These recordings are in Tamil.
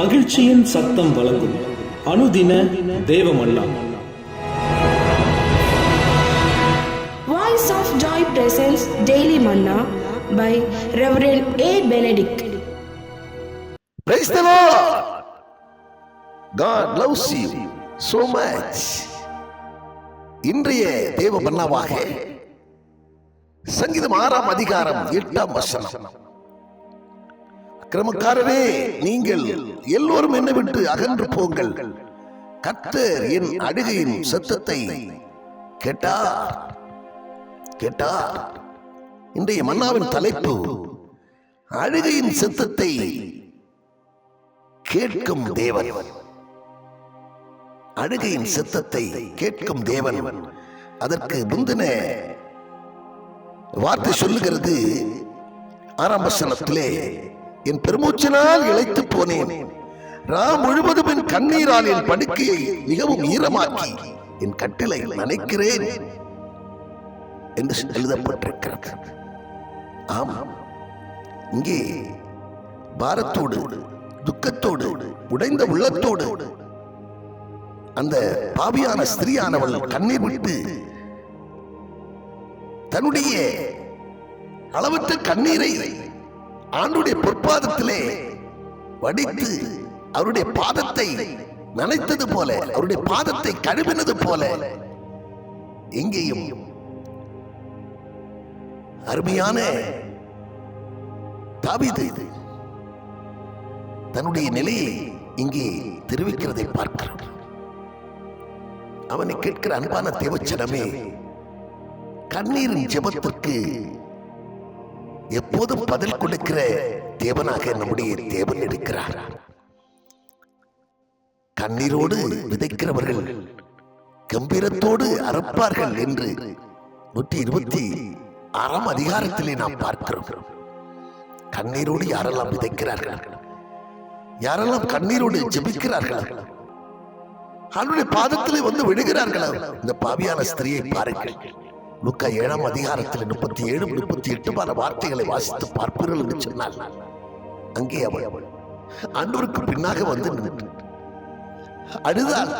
மகிழ்ச்சியின் சத்தம் வழங்கும் அனுதின தேவமல்லா Voice of Joy presents Daily Manna by Reverend A. Benedict. Praise the Lord. God loves you so much. இன்றைய தேவ பண்ணாவாக சங்கீதம் ஆறாம் அதிகாரம் எட்டாம் வசனம் அக்கிரமக்காரரே நீங்கள் எல்லோரும் என்னை விட்டு அகன்று போங்கள். கத்தர் என் அழுகையின் சத்தத்தை கேட்டார். கேட்டார். இன்றைய மன்னாவின் தலைப்பு அழுகையின் சத்தத்தை கேட்கும் தேவன். அழுகையின் சத்தத்தை கேட்கும் தேவன். அதற்கு முந்தின வார்த்தை சொல்லுகிறது ஆரம்ப என் பெருமூச்சினால் இழைத்து போனேன். ராம் முழுவதும் என் கண்ணீரால் என் படுக்கையை மிகவும் ஈரமாக்கி என் கட்டிலை நினைக்கிறேன் என்று எழுதப்பட்டிருக்கிறது. ஆமாம் இங்கே பாரத்தோடு துக்கத்தோடு உடைந்த உள்ளத்தோடு அந்த பாவியான ஸ்திரீயானவள் கண்ணீர் விட்டு தன்னுடைய அளவற்ற கண்ணீரை ஆண்டுடைய பொற்பாதத்திலே வடித்து அவருடைய பாதத்தை நனைத்தது போல அவருடைய பாதத்தை கழுவினது போல எங்கேயும் அருமையான தாவீது தன்னுடைய நிலையை இங்கே தெரிவிக்கிறதை பார்க்கிறோம் அவனை கேட்கிற அன்பான தேவச்சனமே கண்ணீரின் ஜெபத்திற்கு எப்போதும் பதில் கொடுக்கிற தேவனாக நம்முடைய தேவன் இருக்கிறார். கண்ணீரோடு விதைக்கிறவர்கள் கம்பீரத்தோடு அறப்பார்கள் என்று நூற்றி இருபத்தி ஆறாம் அதிகாரத்திலே நாம் பார்க்கிறோம். கண்ணீரோடு யாரெல்லாம் விதைக்கிறார்கள்? யாரெல்லாம் கண்ணீரோடு ஜெபிக்கிறார்கள்? அவருடைய பாதத்திலே வந்து விழுகிறார்களா? இந்த பாவியான ஸ்திரியை பாருங்கள். லுக்கா ஏழாம் அதிகாரத்தில் முப்பத்தி ஏழு முப்பத்தி எட்டு பல வார்த்தைகளை வாசித்து பார்ப்பீர்கள் என்று சொன்னால் அங்கே அவள் ஆண்டவருக்கு பின்னாக வந்து நின்று அழுதாள்.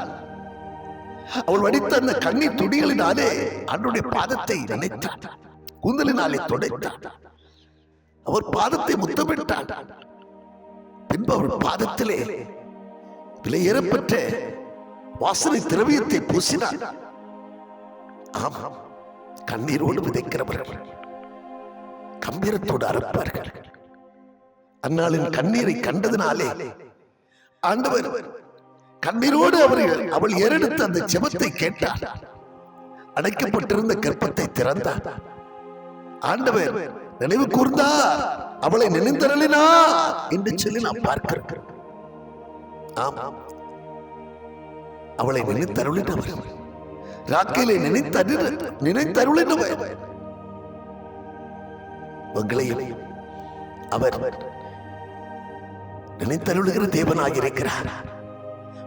அவள் வடித்த அந்த கண்ணீர் துடிகளினாலே ஆண்டுடைய பாதத்தை நினைத்தாள். கூந்தலினாலே துடைத்தாள். அவர் பாதத்தை முத்தமிட்டாள். பின்பு அவள் பாதத்திலே விலையேறப்பட்ட வாசனை திரவியத்தை பூசினார் ஆமாம் கண்ணீரோடு விதைக்கிறவர்கள். கம்பீரத்தோடு அறுப்பார்கள். அந்நாளின் கண்ணீரை கண்டதினாலே ஆண்டவர் கண்ணீரோடு அவர்கள் அவள் ஏறெடுத்த அந்த செபத்தை கேட்டார். அடைக்கப்பட்டிருந்த கற்பத்தை திறந்தார். ஆண்டவர் நினைவு கூர்ந்தா அவளை நினைந்தருளினா என்று சொல்லி நாம் பார்க்கிறோம். ஆமாம் அவளை நினைத்தருளினவர். ராக்கேலை நினைத்தரு நினைத்தருளினவர் உங்களையும் அவர் நினைத்தருளுகிற தேவனாக இருக்கிறார்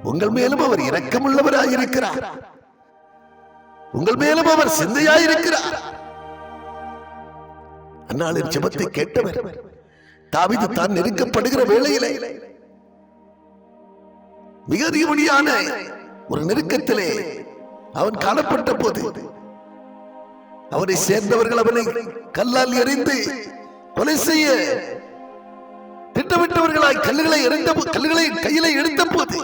உங்கள் மேலும் அவர் இரக்கமுள்ளவராக இருக்கிறார் உங்கள் மேலும் அவர் சிந்தையாயிருக்கிறார். அந்நாளின் ஜெபத்தை கேட்டவர். தாவிது தான் நெருக்கப்படுகிற வேளையிலே மிக அதிகமணியான ஒரு நெருக்கத்திலே அவன் காணப்பட்ட போது அவனை சேர்ந்தவர்கள் அவனை கல்லால் எறிந்து கொலை செய்ய திட்டமிட்டவர்களாய் கல்லுகளை எறிந்த கல்லுகளை கையில எடுத்த போது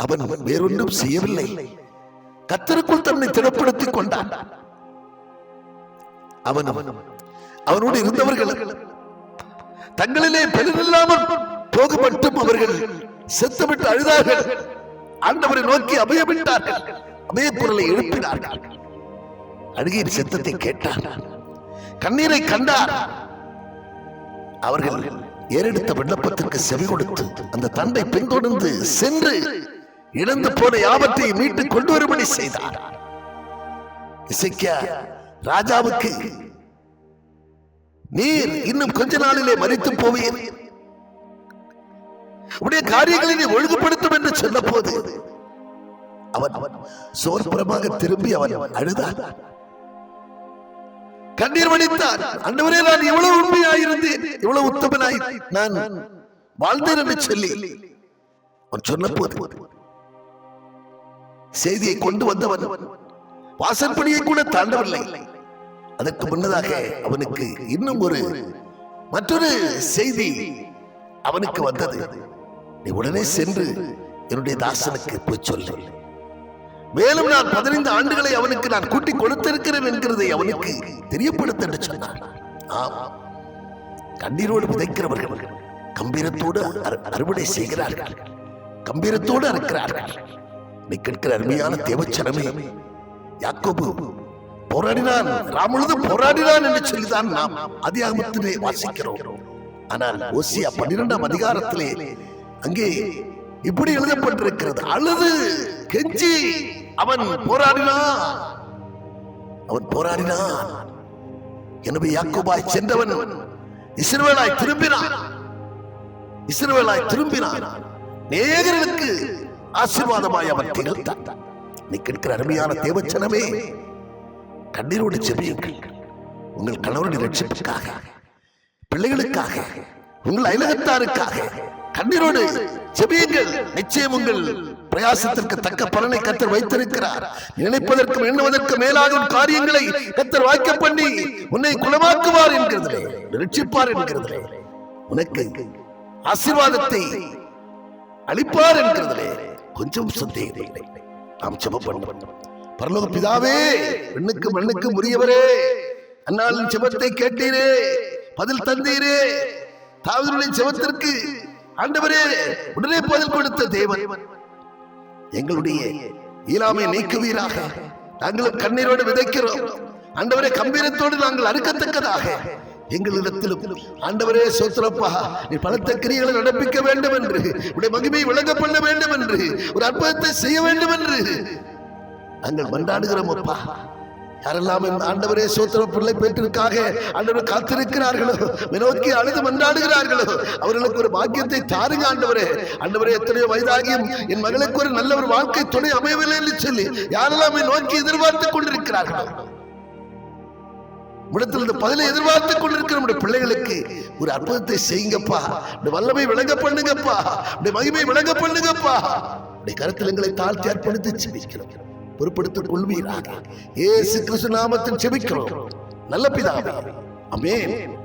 அவன் அவன் வேறொன்றும் செய்யவில்லை. கத்தருக்குள் தன்னை திடப்படுத்திக் கொண்டான். அவன் அவனோடு இருந்தவர்கள் தங்களிலே பெருமில்லாமல் போக மட்டும் அவர்கள் செத்துவிட்டு அழுதார்கள். ஆண்டவரை நோக்கி அபயமிட்டார்கள். அபய எழுப்பினார்கள். அழுகையின் சத்தத்தை கேட்டார். கண்ணீரை கண்டார். அவர்கள் ஏறெடுத்த விண்ணப்பத்திற்கு செவி கொடுத்து அந்த தந்தை பின்தொடர்ந்து சென்று இழந்து போன யாவற்றை மீட்டு கொண்டு வரும்படி செய்தார். இசைக்கியா ராஜாவுக்கு நீர் இன்னும் கொஞ்ச நாளிலே மறித்து போவீர். உடைய காரியங்களை நீ ஒழுங்குபடுத்தும் என்று சொன்ன போது அவன் சோர்புறமாக திரும்பி அவன் அழுதான். கண்ணீர் வடித்தான் அன்றுவரே நான் இவ்வளவு உண்மையாயிருந்தேன். இவ்வளவு உத்தமனாய் நான் வாழ்ந்தேன் என்று சொல்லி அவன் சொன்ன போது செய்தியை கொண்டு வந்தவன் வாசற்படியை கூட தாண்டவில்லை. அதற்கு முன்னதாக அவனுக்கு இன்னும் ஒரு மற்றொரு செய்தி அவனுக்கு வந்தது. நீ உடனே சென்று என்னுடைய தாசனுக்கு போய் சொல்லு. மேலும் நான் பதினைந்து ஆண்டுகளை அவனுக்கு நான் கூட்டி கொடுத்திருக்கிறேன் என்கிறதை அவனுக்கு தெரியப்படுத்த என்று சொன்னான். கண்ணீரோடு விதைக்கிறவர்கள் கம்பீரத்தோடு அறு- அறுவடை செய்கிறார்கள். கம்பீரத்தோடு அறுக்கிறார்கள். நீ கேட்கிற அருமையான தேவச்சனமே யாக்கோபு போராடினான். ராமுழுது போராடினான் என்று சொல்லிதான் நாம் அதிகாரத்திலே வாசிக்கிறோம். ஆனால் ஓசியா பன்னிரெண்டாம் அதிகாரத்திலே அங்கே இப்படி எழுதப்பட்டிருக்கிறது. அழுது கெஞ்சி அவன் போராடினான். அவன் போராடினான். எனவே யாக்கோபாய் சென்றவன் இஸ்ரவேலாய் திரும்பினான். இஸ்ரவேலாய் திரும்பினான். நேகர்களுக்கு ஆசீர்வாதமாய் அவன் திகழ்த்தான் நீ கேட்கிற அருமையான தேவச்சனமே கண்ணீரோடு செவியுங்கள் உங்கள் கணவருடைய ரட்சிப்புக்காக பிள்ளைகளுக்காக உங்கள் அயலகத்தாருக்காக கண்ணீரோடு செபியுங்கள் நிச்சயம் உங்கள் பிரயாசத்திற்கு தக்க பலனை கத்தர் வைத்திருக்கிறார். நினைப்பதற்கும் எண்ணுவதற்கு மேலாகும் காரியங்களை கத்தர் வாய்க்க பண்ணி உன்னை குணமாக்குவார் என்கிறதிலே ரட்சிப்பார் என்கிறதிலே. உனக்கு ஆசீர்வாதத்தை அளிப்பார் என்கிறதிலே. கொஞ்சம் சந்தேகம் இல்லை. நாம் செபம் பண்ணுவோம். பரலோக பிதாவே பெண்ணுக்கு மண்ணுக்கு உரியவரே அந்நாளின் செபத்தை கேட்டீரே பதில் தந்தீரே. தாவதனுடைய செபத்திற்கு ஆண்டவரே உடனே பதில் கொடுத்த தேவன். எங்களுடைய இயலாமை நீக்குவீராக. நாங்களும் கண்ணீரோடு விதைக்கிறோம். ஆண்டவரே கம்பீரத்தோடு நாங்கள் அறுக்கத்தக்கதாக. எங்களிடத்திலும் ஆண்டவரே சோத்திரப்பா நீ பலத்த கிரிகளை நடப்பிக்க வேண்டும் என்று உடைய மகிமை விளங்க பண்ண வேண்டும் என்று ஒரு அற்புதத்தை செய்ய வேண்டும் என்று நாங்கள் மன்றாடுகிறோம் அப்பா. யாரெல்லாம் ஆண்டவரே சோத்திர பிள்ளை பேட்டிற்காக ஆண்டவர் காத்திருக்கிறார்களோ? வினோக்கி அழுது மன்றாடுகிறார்களோ? அவர்களுக்கு ஒரு பாக்கியத்தை தாருங்க ஆண்டவரே. ஆண்டவரே எத்தனையோ வயதாகியும் என் மகளுக்கு ஒரு நல்ல ஒரு வாழ்க்கை துணை அமையவில்லை என்று சொல்லி யாரெல்லாம் நோக்கி எதிர்பார்த்துக் கொண்டிருக்கிறார்களோ? இடத்தில் இந்த பதிலை எதிர்பார்த்து கொண்டிருக்கிற நம்முடைய பிள்ளைகளுக்கு ஒரு அற்புதத்தை செய்யுங்கப்பா. இந்த வல்லமை விளங்க பண்ணுங்கப்பா. இந்த மகிமை விளங்க பண்ணுங்கப்பா. உடைய கருத்தில் எங்களை தாழ்த்தி அர்ப்பணித்து செபிக்கிறோம் பொறுப்படுத்திக் கொள்வீராக. ஏசு கிறிஸ்து நாமத்தில் செபிக்கிறோம் நல்ல பிதாவே. அமேன்